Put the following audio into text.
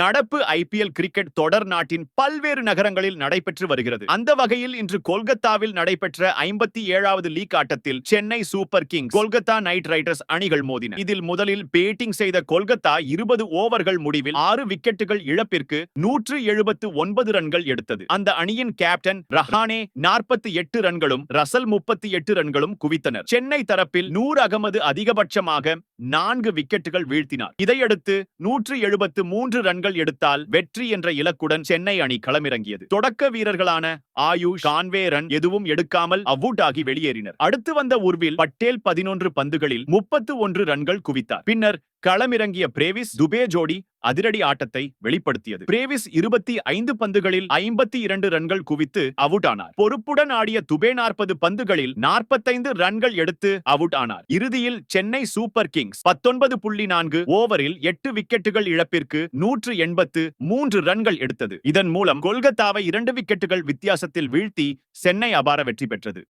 நடப்பு IPL cricket தொடர் நாட்டின் பல்வேறு நகரங்களில் நடைபெற்று வருகிறது. அந்த வகையில் இன்று கொல்கத்தாவில் நடைபெற்ற ஐம்பத்தி ஏழாவது லீக் ஆட்டத்தில் Chennai super kings Kolkata knight riders அணிகள் மோதின. இதில் முதலில் பேட்டிங் செய்த கொல்கத்தா இருபது ஓவர்கள் முடிவில் ஆறு விக்கெட்டுகள் இழப்பிற்கு நூற்று எழுபத்து ஒன்பது ரன்கள் எடுத்தது. அந்த அணியின் கேப்டன் ரஹானே நாற்பத்தி எட்டு ரன்களும் ரசல் முப்பத்தி எட்டு ரன்களும் குவித்தனர். சென்னை தரப்பில் நூறு அகமது அதிகபட்சமாக நான்கு விக்கெட்டுகள் வீழ்த்தினார். இதையடுத்து நூற்று எழுபத்து மூன்று ரன்கள் எடுத்தால் வெற்றி என்ற இலக்குடன் சென்னை அணி களமிறங்கியது. தொடக்க வீரர்களான ஆயுஷ் கான்வே ரன் எதுவும் எடுக்காமல் அவுட் ஆகி வெளியேறினர். அடுத்து வந்த உர்வில் பட்டேல் பதினொன்று பந்துகளில் முப்பத்து ஒன்று ரன்கள் குவித்தார். பின்னர் களமிறங்கிய பிரேவிஸ் துபே ஜோடி அதிரடி ஆட்டத்தை வெளிப்படுத்தியது. பிரேவிஸ் இருபத்தி ஐந்து பந்துகளில் ஐம்பத்தி இரண்டு ரன்கள் குவித்து அவுட் ஆனார். பொறுப்புடன் ஆடிய துபே நாற்பது பந்துகளில் நாற்பத்தைந்து ரன்கள் எடுத்து அவுட் ஆனார். இறுதியில் சென்னை சூப்பர் கிங்ஸ் பத்தொன்பது புள்ளி நான்கு ஓவரில் எட்டு விக்கெட்டுகள் இழப்பிற்கு நூற்று எண்பத்து மூன்று ரன்கள் எடுத்தது. இதன் மூலம் கொல்கத்தாவை இரண்டு விக்கெட்டுகள் வித்தியாசத்தில் வீழ்த்தி சென்னை அபார வெற்றி பெற்றது.